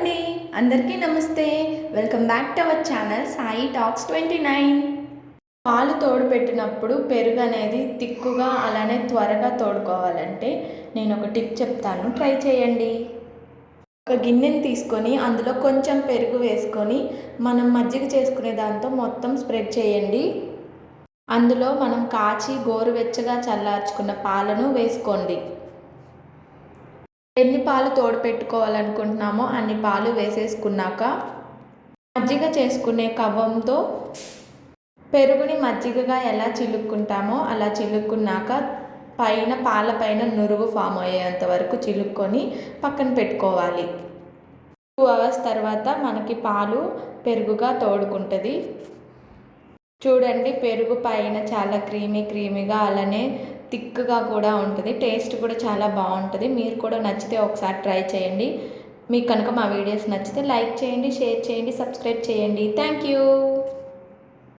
అండి అందరికీ నమస్తే. Welcome back to our channel Sai talks twenty nine. పాలు తోడు పెట్టినప్పుడు పెరుగు అనేది తిక్కుగా అలానే త్వరగా తోడుకోవాలంటే నేను ఒక టిప్ చెప్తాను. ట్రై చేయండి. ఒక గిన్నెని తీసుకొని అందులో కొంచెం పెరుగు వేసుకొని మనం మజ్జిగ చేసుకునే దాంతో మొత్తం స్ప్రెడ్ చేయండి. అందులో మనం కాచి గోరువెచ్చగా చల్లార్చుకున్న పాలను వేసుకోండి. ఎన్ని పాలు తోడు పెట్టుకోవాలనుకుంటున్నామో అన్ని పాలు వేసేసుకున్నాక మజ్జిగ చేసుకునే కవ్వంతో పెరుగుని మజ్జిగగా ఎలా చిలుక్కుంటామో అలా చిలుక్కున్నాక పైన పాల పైన నురుగు ఫామ్ అయ్యేంత వరకు చిలుక్కొని పక్కన పెట్టుకోవాలి. టూ అవర్స్ తర్వాత మనకి పాలు పెరుగుగా తోడుకుంటుంది. చూడండి పెరుగు పైన చాలా క్రీమీ క్రీమీగా అలానే థిక్గా కూడా ఉంటుంది. టేస్ట్ కూడా చాలా బాగుంటుంది. మీరు కూడా నచ్చితే ఒకసారి ట్రై చేయండి. మీకు కనుక మా వీడియోస్ నచ్చితే లైక్ చేయండి షేర్ చేయండి సబ్స్క్రైబ్ చేయండి. Thank you.